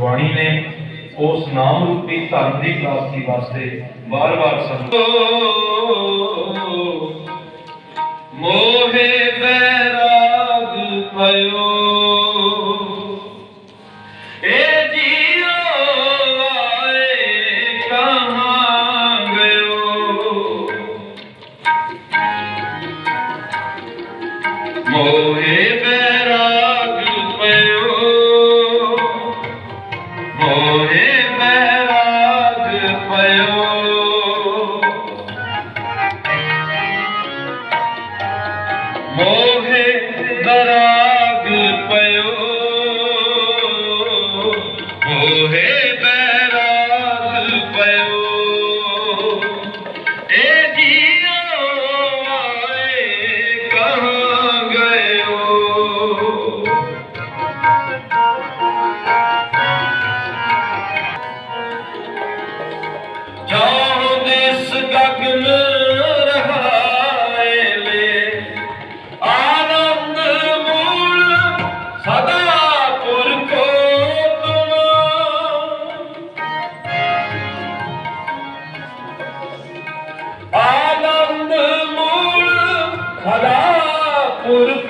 गुरबाणी ने उस नाम रूपी धर्म की प्राप्ति वास्ते बार बार समझ मोहे बैर पयो ਰਹਾਏ ਲੈ ਆਨੰਦ ਮੂਲ ਸਦਾ ਆਨੰਦ ਮੂਲ ਖੁਦਾ ਪੁਰਖ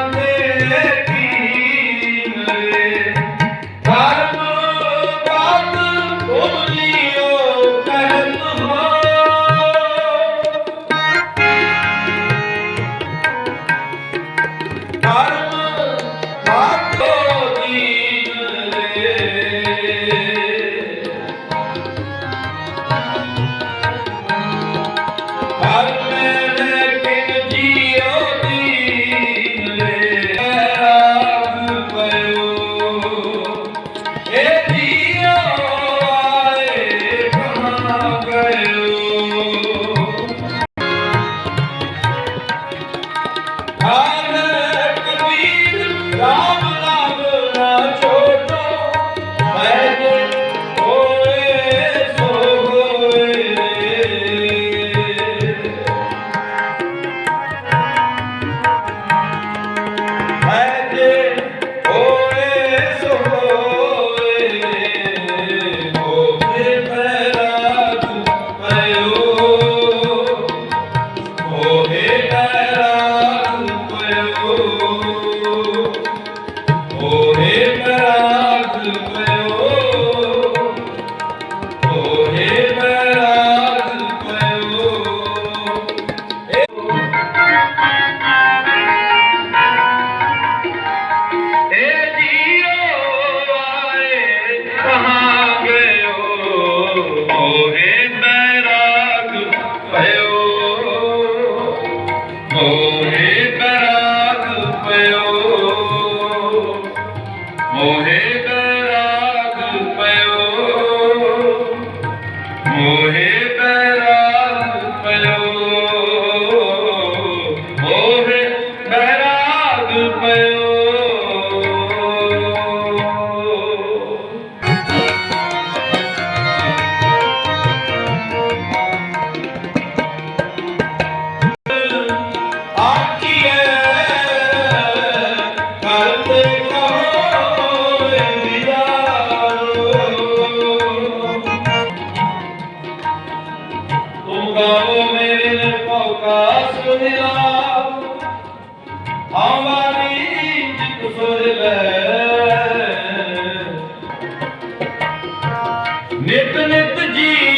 Oh, hey, better. ਗਾਵੋ ਮੇਰੇ ਨਿਰਭਉ ਕਾ ਸੁਨਿਲਾ ਆਵਾਰੀ ਜਿਤ ਸੁਰ ਲੈ ਨਿਤ ਨਿਤ ਜੀ